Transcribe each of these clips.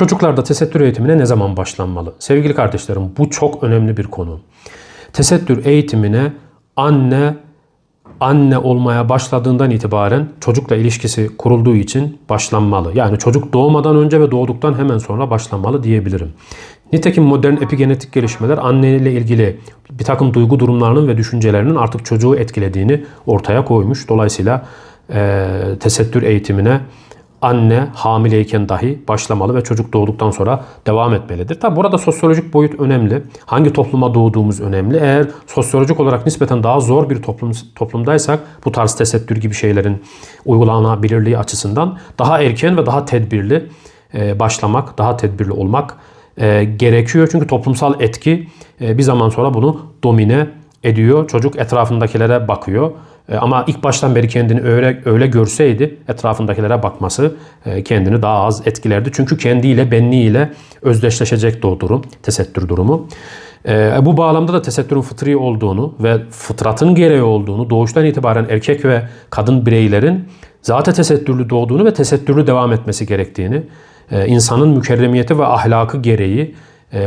Çocuklarda tesettür eğitimine ne zaman başlanmalı? Sevgili kardeşlerim bu çok önemli bir konu. Tesettür eğitimine anne anne olmaya başladığından itibaren çocukla ilişkisi kurulduğu için başlanmalı. Yani çocuk doğmadan önce ve doğduktan hemen sonra başlanmalı diyebilirim. Nitekim modern epigenetik gelişmeler anneyle ilgili bir takım duygu durumlarının ve düşüncelerinin artık çocuğu etkilediğini ortaya koymuş. Dolayısıyla e, tesettür eğitimine anne hamileyken dahi başlamalı ve çocuk doğduktan sonra devam etmelidir. Tabi burada sosyolojik boyut önemli. Hangi topluma doğduğumuz önemli. Eğer sosyolojik olarak nispeten daha zor bir toplum, toplumdaysak bu tarz tesettür gibi şeylerin uygulanabilirliği açısından daha erken ve daha tedbirli e, başlamak, daha tedbirli olmak e, gerekiyor. Çünkü toplumsal etki e, bir zaman sonra bunu domine ediyor. Çocuk etrafındakilere bakıyor. E, Ama ilk baştan beri kendini öyle, öyle görseydi etrafındakilere bakması e, kendini daha az etkilerdi. Çünkü kendiyle, benliğiyle özdeşleşecekti o durum, tesettür durumu. E, Bu bağlamda da tesettürün fıtri olduğunu ve fıtratın gereği olduğunu, doğuştan itibaren erkek ve kadın bireylerin zaten tesettürlü doğduğunu ve tesettürlü devam etmesi gerektiğini, insanın mükerremiyeti ve ahlakı gereği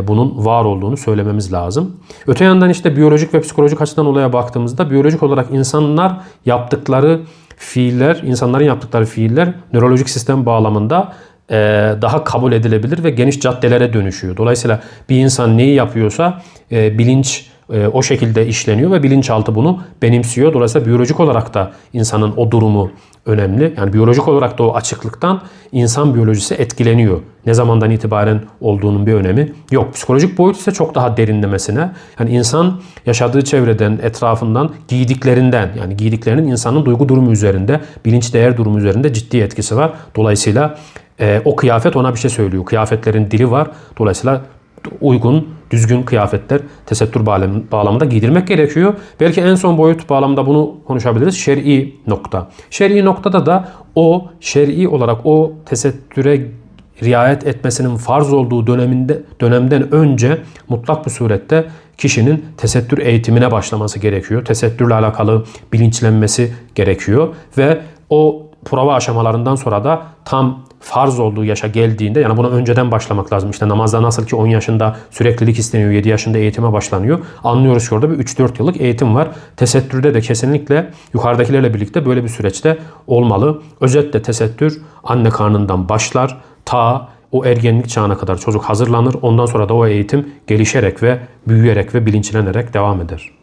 bunun var olduğunu söylememiz lazım. Öte yandan işte biyolojik ve psikolojik açıdan olaya baktığımızda biyolojik olarak insanlar yaptıkları fiiller, insanların yaptıkları fiiller nörolojik sistem bağlamında e, daha kabul edilebilir ve geniş caddelere dönüşüyor. Dolayısıyla bir insan neyi yapıyorsa e, bilinç e, o şekilde işleniyor ve bilinçaltı bunu benimsiyor. Dolayısıyla biyolojik olarak da insanın o durumu önemli. Yani biyolojik olarak da o açıklıktan insan biyolojisi etkileniyor. Ne zamandan itibaren olduğunun bir önemi yok. Psikolojik boyut ise çok daha derinlemesine. Yani insan yaşadığı çevreden, etrafından, giydiklerinden yani giydiklerinin insanın duygu durumu üzerinde, bilinç değer durumu üzerinde ciddi etkisi var. Dolayısıyla e, o kıyafet ona bir şey söylüyor. Kıyafetlerin dili var. Dolayısıyla uygun, düzgün kıyafetler tesettür bağlam- bağlamında giydirmek gerekiyor. Belki en son boyut bağlamında bunu konuşabiliriz. Şer'i nokta. Şer'i noktada da o şer'i olarak o tesettüre riayet etmesinin farz olduğu döneminde dönemden önce mutlak bir surette kişinin tesettür eğitimine başlaması gerekiyor. Tesettürle alakalı bilinçlenmesi gerekiyor ve o prova aşamalarından sonra da tam farz olduğu yaşa geldiğinde yani buna önceden başlamak lazım. İşte namazda nasıl ki 10 yaşında süreklilik isteniyor, 7 yaşında eğitime başlanıyor. Anlıyoruz ki orada bir 3-4 yıllık eğitim var. Tesettürde de kesinlikle yukarıdakilerle birlikte böyle bir süreçte olmalı. Özetle tesettür anne karnından başlar ta o ergenlik çağına kadar çocuk hazırlanır. Ondan sonra da o eğitim gelişerek ve büyüyerek ve bilinçlenerek devam eder.